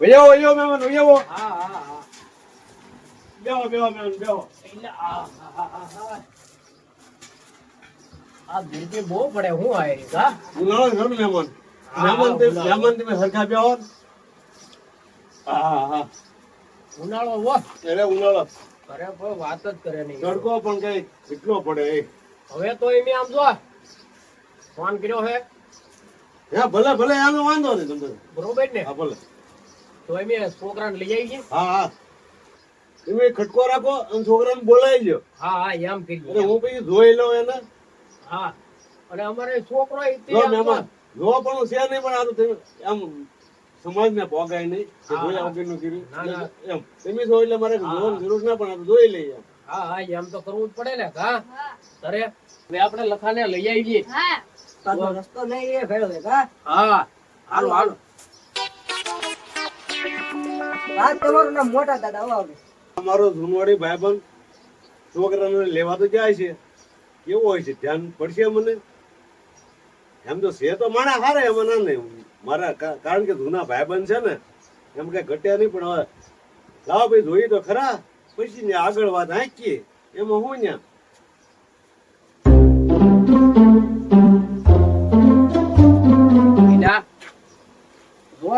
વૈયાવો વૈયાવો મહેમાન વૈયાવો હા હા હા બેહો બેહો મહેમાન બેહો એટલે આ હા, હા, હા, હા. આ બહુ પડે હું આ એરી, હા? ઉનાળો છે ને મહેમાન હા, મહેમાન તે-. મહેમાન તમે સરખા બેહો હા હા હા. ઉનાળો વો એટલે ઉનાળો. અરે કોઈ વાત જ કરે નહીં. તડકો પણ કઈ એટલો પડે હવે તો એમ આમ જો ફોન કર્યો હે? હા ભલે ભલે આનો વાંધો નહીં તમને. બરોબર ને? હા ભલે. તો એમ છોકરાને લઈ આવી હા હા. તમે ખટકો રાખો અને છોકરાને બોલાવી લ્યો. હા હા એમ અને કરી હું પછી જોઈ લઉં એને. હા. અને અમારે છોકરો જો મહેમાન જો પણ છે નહીં પણ આ તો તમે આમ સમાજને ભોગાય નહીં કે હા, જોયા હા. કર્યું. ના, ના. એમ. તમે જો એટલે મારે હા. જોવાની જરૂર ના પણ આ તો જોઈ લઈએ હા હા એમ તો કરવું જ પડે ને હા. તારે આપણે લખાને લઈ આવીએ. પાછો રસ્તો નહીં એ ભેળો છે, કા? હા હાલો હાલો. વાત તમારું નામ મોટા દાદા હો અમારો ધૂનવાડી ભાઈબંધ છોકરાને લેવા તો જાય છે. કેવો હોય છે? ધ્યાન પડશે મને? એમ તો છે તો માણા હારે એમાં ના નહીં મારા કારણ કે જૂના ભાઈબંધ છે ને એમ કઈ ઘટ્યા નહીં પણ હવે લાવ ભાઈ જોઈએ તો ખરા. પછી ને આગળ વાત હાંકીએ. એમાં હું ન્યા?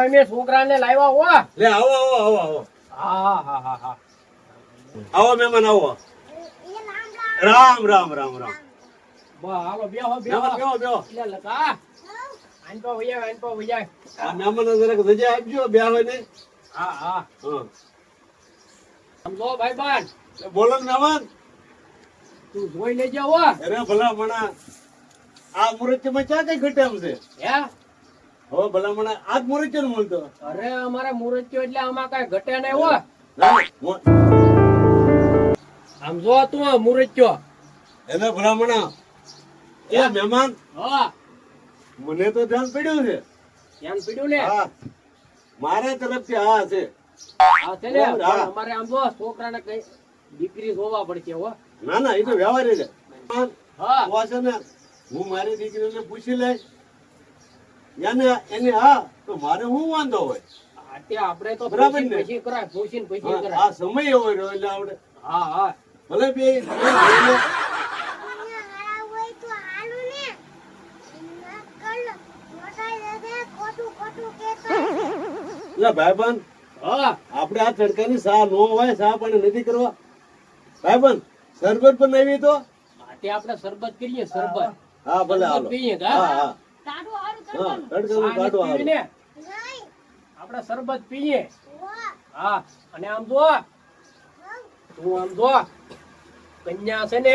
જો અમે છોકરાને લાવ્યા હો. લે આવો આવો આવો આવો. હા હા હા હા. આવો મહેમાન આવો. રામ રામ રામ રામ. બસ હાલો બેહો બેહો. મહેમાન બેહો બેહો. એટલે લખા આન તો વૈયા આન પો વૈયા. આ મહેમાનને જરાક રજા આપજો બે હોય ને. હા હા. હા સમજો ભાઈ બાન બોલો મહેમાન. તું જોઈ લેજે હો. અરે ભલા મણા આ મુરચ્ચમાં ચા કઈ ઘટે છે? હે? હવે ભલા મણા આ જ મુરચ્ચો ને અરે અમારે મુરત્યો એટલે આમાં કઈ ઘટે નહીં હો. આમ જો તું મુરત્યો એને ભલા મણા એ મહેમાન હા. મને તો ધ્યાન પડ્યું છે. ધ્યાન પીડ્યું ને? હા. મારા તરફથી હા છે. હા છે ને? હા. અમારે આમ જો છોકરાને કઈ દીકરી જોવા પડશે હો. ના ના એ તો વ્યવહાર છે. હા. છે હું મારી દીકરીને પૂછી લઈશ. એને એને હા તો મારે શું વાંધો હોય? આપણે તો બરાબર ને? પછી કરાય પૂછીને પછી હા, કરાય. આ સમય એવો રહ્યો એટલે આપણે હા હા. ભલે બે બે ભાઈને એટલે ભાઈબંધ હા. આ તડકાની સા નો હોય સા પણ નથી કરવા. ભાઈબંધ શરબત પણ નહીં તો? આપણે શરબત કરીએ શરબત. હા ભલે હાલો. પીએ હા હા. આપણે શરબત પીએ. હા. અને આમ જો તું આમ જો કન્યા છે ને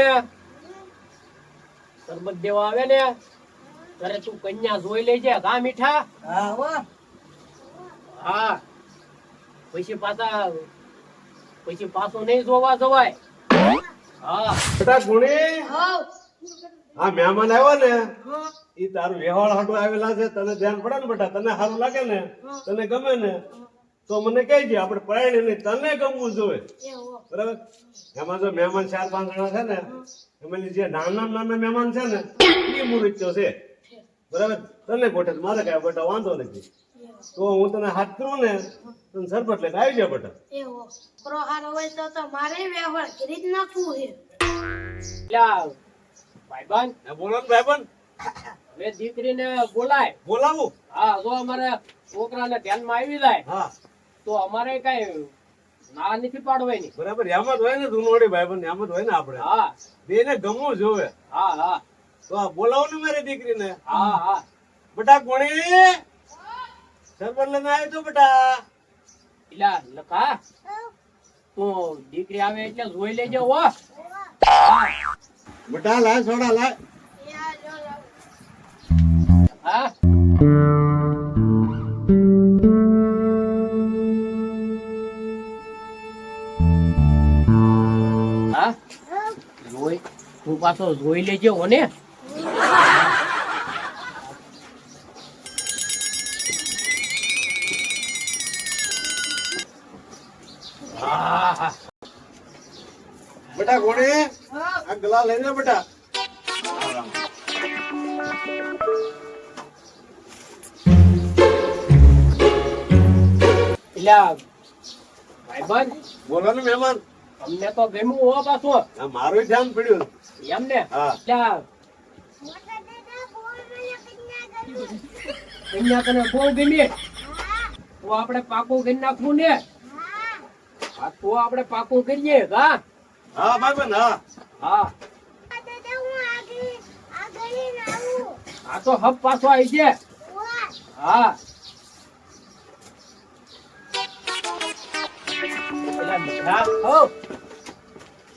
શરબત દેવા આવે ને ત્યારે તું કન્યા જોઈ લેજે કા મીઠા. હા હા. પછી પાછા પછી પાછું નહીં જોવા જવાય. હા. બેટા ગુણી હા. મહેમાન આવ્યો ને ઈ તારું વ્યવહાર હાટું આવેલા છે તને ધ્યાન પડે ને બેટા? તને સારું લાગે ને? તને ગમે ને? તો મને કહેજે આપણે પરાયણ નહીં તને ગમવું જોઈએ. બરાબર? એમાં જો મહેમાન ચાર પાંચ જણા છે ને એમાં જે નાના નાના મહેમાન છે ને એ મુરચ્યો છે. બરાબર? તને ગોઠે મારે કઈ બેટા વાંધો નથી. તો હું તને હાથ કરું ને તને સરબત લઈને આવી જા બેટા. એવો પ્રહાર હોય તો તો મારે વ્યવહાર કરી જ નાખવું છે. લ્યા, ભાઈબંધ. બોલો ને ભાઈબંધ. દીકરીને બોલાય. બોલાવું? હા જો અમારે છોકરાને ધ્યાનમાં આવી જાય હા. તો અમારે કઈ ના નથી પાડવાની બરાબર એમ જ હોય ને ધૂનવાડી ભાઈબંધ એમ જ હોય ને આપણે. હા. બેને ગમવું જોવે. હા હા. તો બોલાવો ને મારી દીકરીને. હા હા. બટા કોણી? સરબત લઈને આવ્યો તો બટા. એલા લખા. તું દીકરી આવે એટલે જોઈ લેજો હો. બેટા લાય સોડા લાય. હા? હા? જોઈ તું પાછો જોઈ લેજે ઓને. બટા હા હા. બેટા કોણી ગલા લઈને બેટા. એટલે એમ ને એટલે કન્યા તને બહુ ગમી. તો આપણે પાકું કરી નાખવું ને? તો આપણે પાકું કરીએ હા? હા ભાઈબંધ હા. હા. આ તો હપ પાછો આવી છે હા.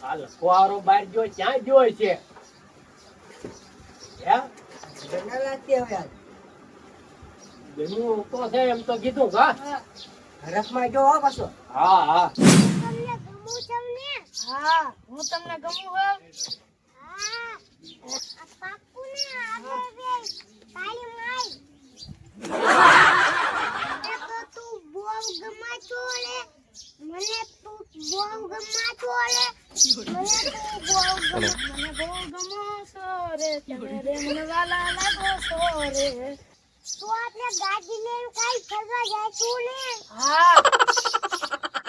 આ લખવારો બાર જો ક્યાં જોય છે? તો છે એમ તો કીધું હા. રસમાં જો હો પાછો. હા હા. હા હું તમને ગમું હો. મને તું બહુ ગમાતો રે મને તું બહુ ગમ મને બહુ ગમો છો રે. તમે રે મને વાલા લાગો છો રે. તું આપણે ગાડી લઈને કાઈ ફરવા જાય તું ને? હા.